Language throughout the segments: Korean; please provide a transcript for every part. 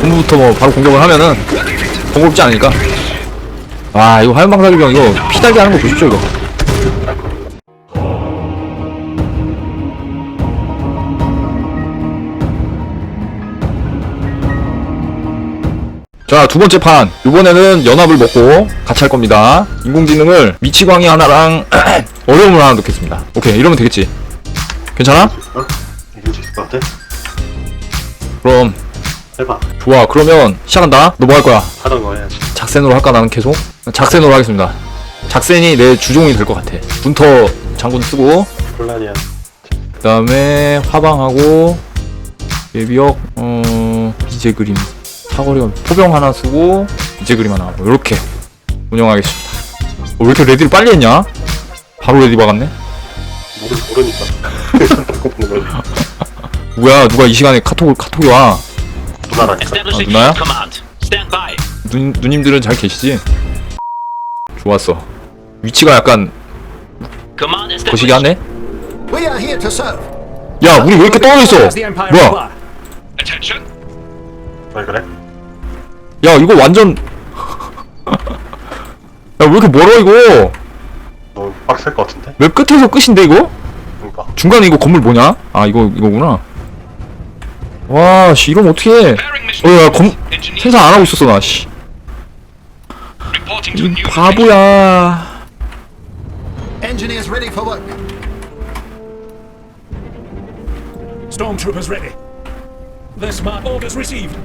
본부부터 뭐 바로 공격을 하면은 번거롭지 않으니까 와 이거 화염방사기병 이거 피달게 하는 거 보십시오 이거 자, 두 번째 판. 이번에는 연합을 먹고 같이 할 겁니다. 인공지능을 미치광이 하나랑 어려움을 하나 넣겠습니다. 오케이, 이러면 되겠지. 괜찮아? 어? 있을 것 같아? 그럼, 해봐. 좋아. 그러면 시작한다. 너뭐할 거야? 하던 거 해야지. 작센으로 할까, 나는 계속? 작센으로 하겠습니다. 작센이 내 주종이 될 것 같아. 문터 장군 쓰고, 곤란이야. 그 다음에 화방하고, 예비역, 어, 이제 그림. 사거리가 포병 하나 쓰고, 이제 그림 하나 하고, 요렇게 운영하겠습니다. 어, 왜 이렇게 레디를 빨리 했냐? 바로 레디 박았네? 모르, 모르니까. 뭐야, 누가 이 시간에 카톡을, 카톡이 와. 누나라니까. Establishing 누나야? 누, 누님들은 잘 계시지? 좋았어. 위치가 약간. 거시기 하네? 야, 우리 왜 이렇게 떨어져 있어? 뭐야? 왜 그래? 야, 이거 완전. 야, 왜 이렇게 멀어, 이거? 너 빡셀 것 같은데? 맵 끝에서 끝인데, 이거? 그러니까. 중간에 이거 건물 뭐냐? 아, 이거, 이거구나. 와, 씨, 이러면 어떡해. Preparing mission. 어, 야, 검, 생산 안 하고 있었어, 나, 씨. 이 바보야. Engineers ready for work. Stormtroopers ready. The smart orders received.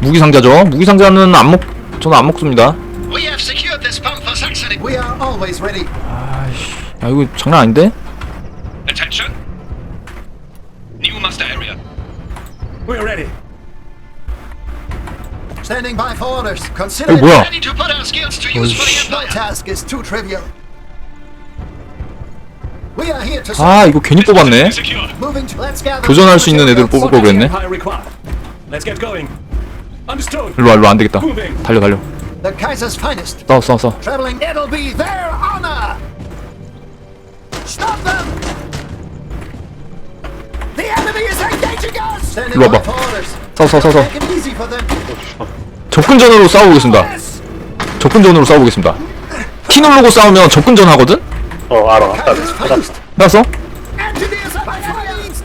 무기 상자죠? 무기 상자는 안 먹, 저는 안 먹습니다. We have secured this pump for Saxony. We are always ready. 야, 이거 장난 아닌데? Attention. New master area. We're ready. Standing by for orders. Consider 어, 뭐야? ready to put our skills to use for the Empire. No task is too trivial. We are here to. 아, 이거 괜히 뽑았네. Secure. Moving to let's gather. 교전할 수 있는 애들을 뽑을 걸 그랬네. Empire require? Let's get going. Understood. 일로 와, 일로와, 안 되겠다. 달려, 달려. The Kaiser's finest. 싸워, 싸워, 싸워. Traveling. It'll be their honor. Stop them. 일로 와봐. 싸워, 싸워, 싸워, 싸워. 접근전으로 싸워보겠습니다. 접근전으로 싸워보겠습니다. T 누르고 싸우면 접근전 하거든? 어, 알아. are by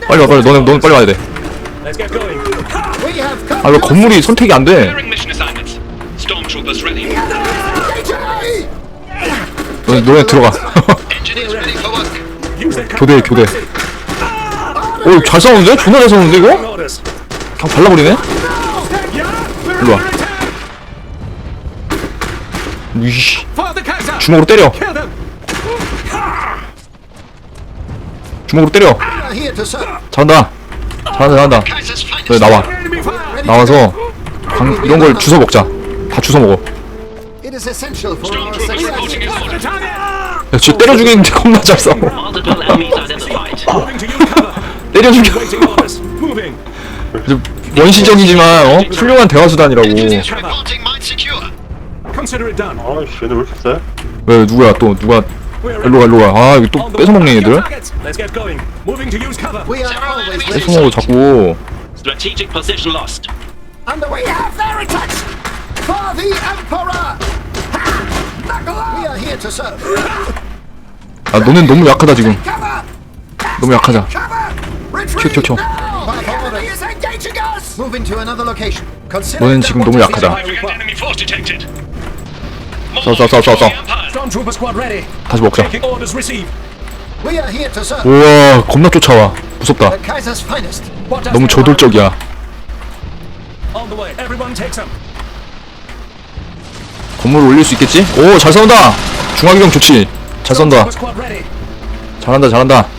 빨리 와, 빨리. 너네, 너네 빨리 와야 돼. 아, 왜 건물이 선택이 안 돼? Preparing mission assignments. Stormtroopers ready. Engaging! 너네, 너네 들어가. 교대, 교대. 오, 잘 싸우는데? 존나 잘 싸우는데, 이거? 그냥 발라버리네? 일로 와. 이씨. 주먹으로 때려. 주먹으로 때려. 잘한다. 잘한다, 잘한다. 너 나와. 나와서 방, 이런 걸 주워 먹자. 다 주워 먹어. 야, 진짜 때려 죽이는데 겁나 잘 싸워. Multiple enemies identified. Moving to use cover. 때려 죽여. Waiting orders. Moving. 원시적이지만, 어? 훌륭한 대화수단이라고. 아이씨, 얘네 왜 이렇게 세? 왜, 누구야, 또, 누가. We're 일로 가, 일로 가. 아, 이거 또 뺏어먹네. 얘들. 뺏어먹어, 자꾸. Strategic position lost. And we have their touch for the Emperor. Ha! Knuckle up. We are here to serve. 아, 너넨 너무 약하다, 지금. 너무 약하자. 너넨 that 지금 너무 약하다. ready. 다시 먹자. 우와, 겁나 쫓아와. 무섭다. 너무 저돌적이야. 건물 올릴 수 있겠지? 오, 잘 싸운다! 중화기병 좋지. 잘 쏜다. Ready. 잘한다, 잘한다.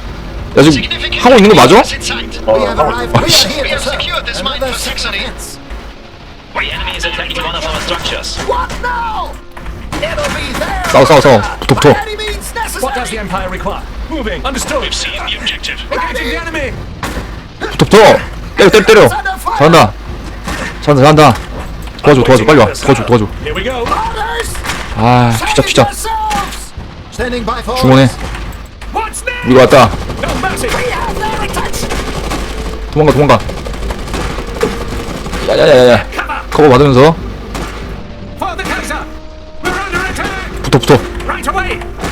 야, 지금 하고 있는 거 맞아? We have arrived. We are 씨. here We to have serve. secured this mine Another for Saxony. defense. The enemy is attacking one of our structures. What now? It'll be there. 싸워, 싸워, 싸워. 붙어, 붙어. By any means What does the necessary. Empire require? Moving. Understood. We've seen the objective. Engaging the enemy. 붙어, 붙어! 때려, 때려, 때려! 잘한다. 잘한다, 잘한다. 도와줘, 도와줘, 빨리 와. 도와줘, 도와줘. Here we go. Orders. 아, 튀자, 튀자. Yourselves. Standing by for 중원해. orders. What's next? 우리가 왔다. 도망가, 도망가. 야야야야. Cover. 커버 받으면서 For the Kaiser! We're under attack! 붙어 붙어!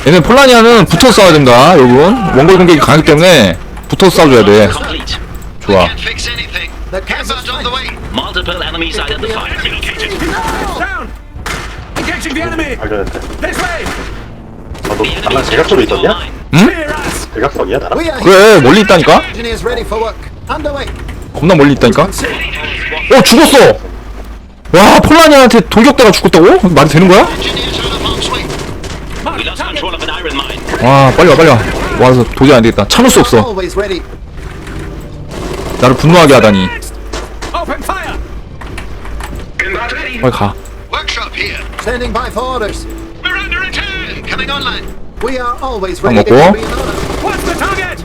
얘는 폴라니아는 붙어 싸워야 된다 여러분 원거리 공격이 강하기 때문에 붙어 싸워줘야 돼. 좋아 anything. The 대각선에 capturing our 있었냐? us! 대각선이야 나랑? 그래. 멀리 있다니까 Engineers ready for work. Underway. 겁나 멀리 있다니까 어 죽었어 와 폴라니아한테 돌격대가 죽었다고? 말이 되는 거야? We lost control of an iron mine. 와 빨리 와 빨리 와 와서 도저히 안 되겠다 참을 수 없어 Always ready. 나를 분노하게 하다니 Open fire! 빨리 가 Workshop here. Standing by for orders. 밥 ready to 먹고. be in order. What's the target?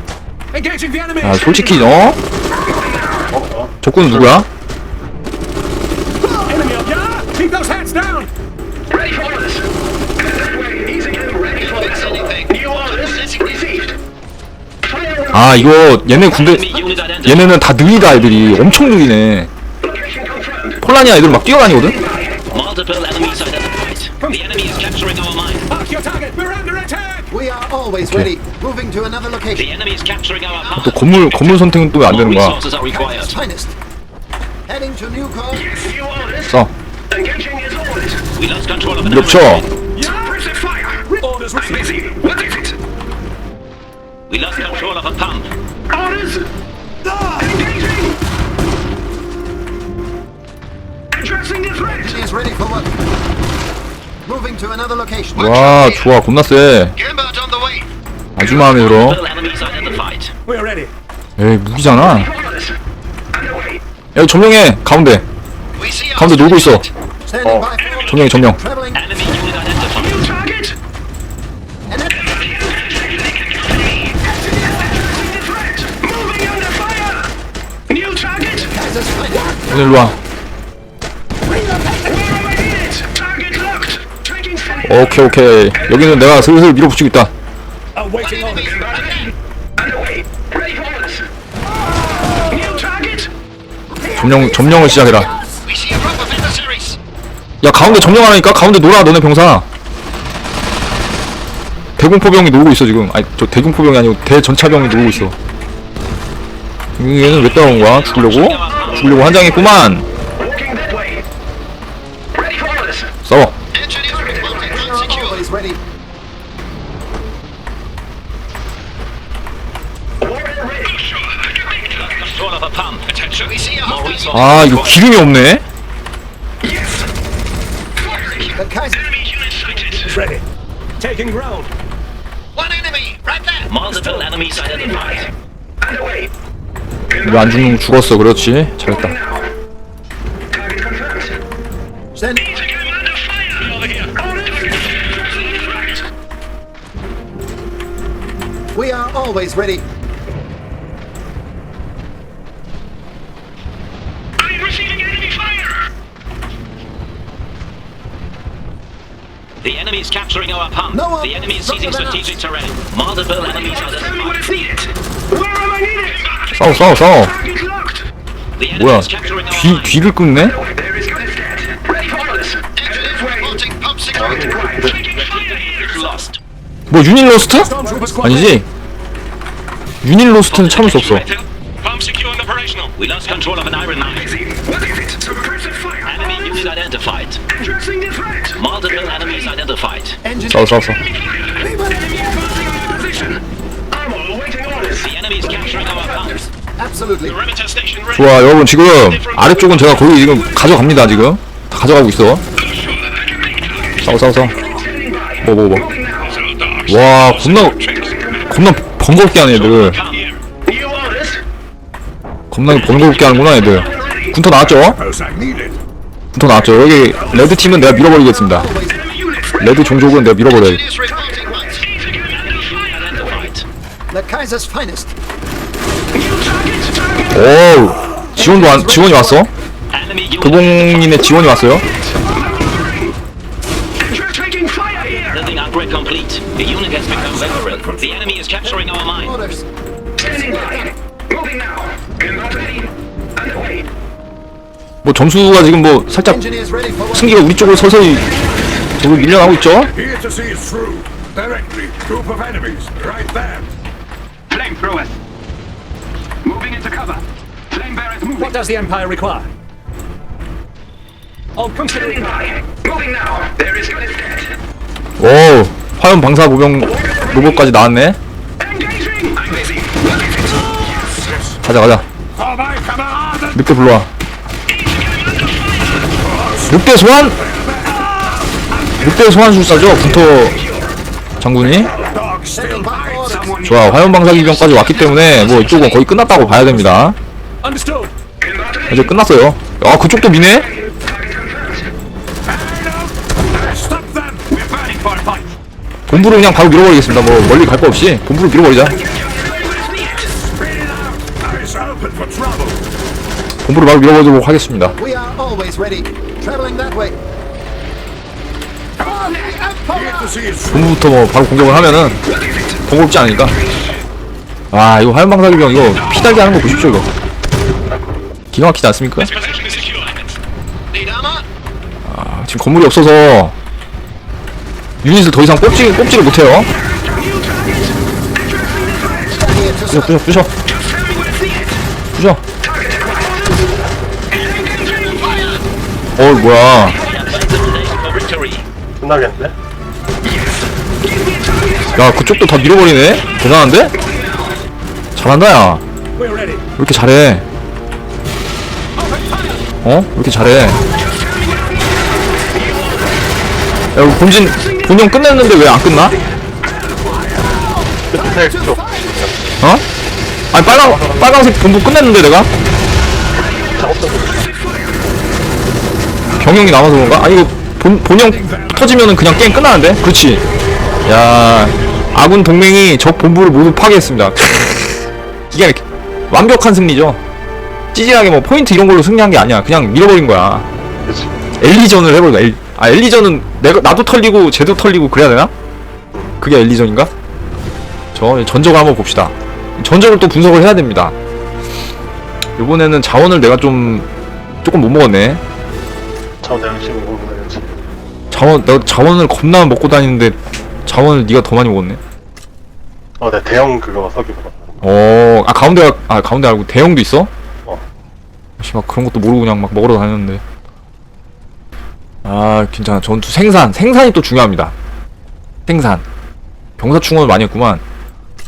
Engaging the enemy! 아 솔직히 어? 적군은 누구야? Enemy up here! Keep those heads down! Ready for orders. Easy ready for fix anything. New orders received. 아 이거 얘네 군대. 얘네는 다 느리다 애들이 엄청 느리네 폴라니아 애들 막 뛰어다니거든? The enemy is capturing our mine. Mark your target! We're under attack! We are always ready. Moving to another The location. enemy is capturing our 또 mine. 건물 건물 선택은 또 안 되는 거야 resources are required. Finest. Heading to new call. New orders. 써 Engaging is orders. We lost control of an 밀어붙여 Suppressive fire. Orders received! What is it? We lost control of a pump. Orders. Engaging. Addressing the threat. Engineers ready for work. Moving to another location. 와 좋아 겁나 세 Gambart on the way. 아주 마음에 들어 Multiple enemies identified. We're ready. 에이 무기잖아. 야 점령해 가운데 We see our 가운데 놀고 있어 Standing by for orders. 점령해 점령 Traveling. enemy unit identified. 오늘 일로와 오케이 오케이. 여기는 내가 슬슬 밀어붙이고 있다. 점령 점령을 시작해라. 야 가운데 점령하라니까? 가운데 놀아 너네 병사. 대공포병이 놀고 있어 지금. 아니 저 대공포병이 아니고 대전차병이 놀고 있어. 얘는 왜 따라온 거야? 죽으려고? 죽으려고 환장했구만 아 이거 기름이 없네 Yes. The Kaiser. Enemy unit sighted. Ready. Taking ground. One enemy. Right there. Multiple enemies identified. Underway. 왜안 죽는 거 죽었어 그렇지 잘했다 Target confirmed. Standing. Come under fire. Over here. Orders. We are always ready. The enemy is capturing our pump. No one- the enemy is seizing strategic terrain. Multiple enemies identified. needed. Where am I needed? 싸워 싸워 싸워 Target locked. The enemy 뭐야 is capturing our 귀 mine. 귀를 끊네? There is good dead. Ready for orders. Engineers reporting pump security. Taking fire here. Lost. 뭐 유닛 로스트? Stormtroopers squad. 아니지 유닛 로스트는 참을 수 없어 Pump secure and operational. We lost control of an iron mine. What is it? Suppressive unit identified. Addressing the threat. Multiple enemies identified. Engine. 싸워 싸워 싸워 The enemy is capturing our pump. Absolutely. Perimeter station ready. 좋아 여러분 지금 아래쪽은 제가 거의 지금 가져갑니다 지금 다 가져가고 있어 싸워 싸워 싸워 뭐 뭐 뭐 와 겁나 겁나 번거롭게 하네 애들 Come. New orders. 겁나 번거롭게 하는구나 애들 군터 나왔죠? 군 터 나왔죠 여기 레드 팀은 내가 밀어버리겠습니다. 레드 종족은 내가 밀어버려 Engineers reporting once. Identified. The Kaiser's finest. New target. Target. 오우 지원도 안, 지원이 왔어? 교봉님의 지원이 왔어요? 뭐뭐 점수가 지금 뭐 살짝 승기가 우리 쪽으로 서서히 저기 밀려나고 있죠. What does the Empire require? Oh. Moving now. There is good. 오 화염 방사 모병 로봇까지 나왔네? 가자 가자. 늑대 불러와 늑대 소환 늑대 소환 술사죠 군토 장군이 좋아 화염 방사 기병까지 왔기 때문에 뭐 이쪽은 거의 끝났다고 봐야 됩니다. 이제 끝났어요 아 그쪽도 미네. 본부를 그냥 바로 밀어버리겠습니다 뭐 멀리 갈 거 없이 본부를 밀어버리자. 본부를 바로 밀어버리도록 하겠습니다 Traveling that way. 본부부터 뭐 바로 공격을 하면은 번거롭지 않으니까 아 이거 화염 방사 기병 이거 피달게 하는 거 보십시오 이거 기가 막히지 않습니까? 아, 지금 건물이 없어서 유닛을 더 이상 뽑지, 뽑지를 못해요 부셔 부셔 부셔 부셔 어 뭐야. 끝나겠는데? 야 그쪽도 다 밀어버리네 대단한데? 잘한다 야왜. 이렇게 잘해 어? 왜 이렇게 잘해 야 본진 본영 끝냈는데 왜 안 끝나? 끝에 쪽. 어? 아니 빨강 빨강색 본부 끝냈는데 내가? 경영이 남아서 그런가? 아니 이거 본 본영 터지면은 그냥 게임 끝나는데? 그렇지. 야 아군 동맹이 적 본부를 모두 파괴했습니다. 기가 막혀. 완벽한 승리죠. 찌질하게 뭐 포인트 이런 걸로 승리한 게 아니야. 그냥 밀어버린 거야. 그치. 엘리전을 해버린 거야. 엘, 아 엘리전은 내가 나도 털리고 쟤도 털리고 그래야 되나? 그게 엘리전인가? 저 전적을 한번 봅시다. 전적을 또 분석을 해야 됩니다. 이번에는 자원을 내가 좀 조금 못 먹었네. 저 내가 지금 먹는 거지. 자원 나 자원을 겁나 먹고 다니는데 자원을 네가 더 많이 먹었네. 어, 내 대형 그거 석유 먹었다. 어, 아 가운데가 아 가운데 말고 대형도 있어? 어. 씨, 막 그런 것도 모르고 그냥 막 먹으러 다녔는데. 아 괜찮아 전투 생산 생산이 또 중요합니다. 생산 병사 충원을 많이 했구만.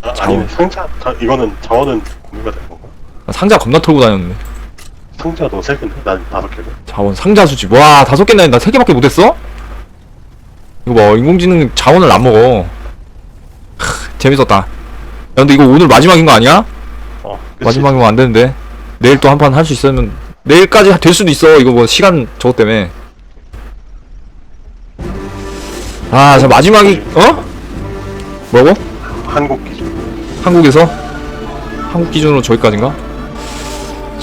아, 자원. 아니 상자. 자, 이거는 자원은 공유가 된 건가? 나 상자 겁나 털고 다녔는데. 상자 너세 개인데? 난 다섯 개고. 자원 상자 수집 와 다섯 개나 나세 개밖에 못했어? 이거 봐 인공지능 자원을 안 먹어 크, 재밌었다 야 근데 이거 오늘 마지막인 거 아니야? 어. 그치? 마지막이면 안 되는데 내일 또 한 판 할 수 있으면 내일까지 될 수도 있어 이거 뭐 시간 저것 때문에 아저 마지막이 어? 뭐라고? 한국 기준. 한국에서? 한국 기준으로 저기까지인가?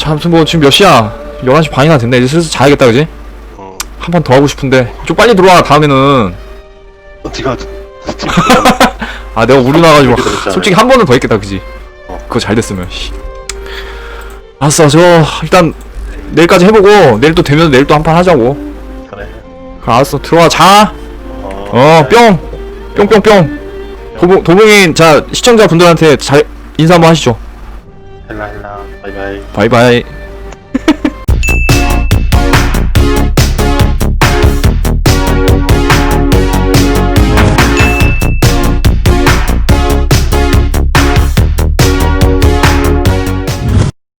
참, 아무튼 뭐 지금 몇 시야? 11시 반이나 됐네. 이제 슬슬 자야겠다, 그지? 음. 한판 더 하고 싶은데. 좀 빨리 들어와, 다음에는. 어디가 아, 내가 우리 나가지고. 솔직히 한 번은 더 했겠다, 그지? 어. 그거 잘 됐으면, 씨. 알았어, 저, 일단, 내일까지 해보고, 내일 또 되면 내일 또 한 판 하자고. 그래. 그래, 알았어, 들어와, 자! 어. 어, 뿅! 뿅뿅뿅! 도봉, 도봉인, 자, 시청자분들한테 잘, 인사 한번 하시죠. 헬라 헬라. 바이바이. 바이바이.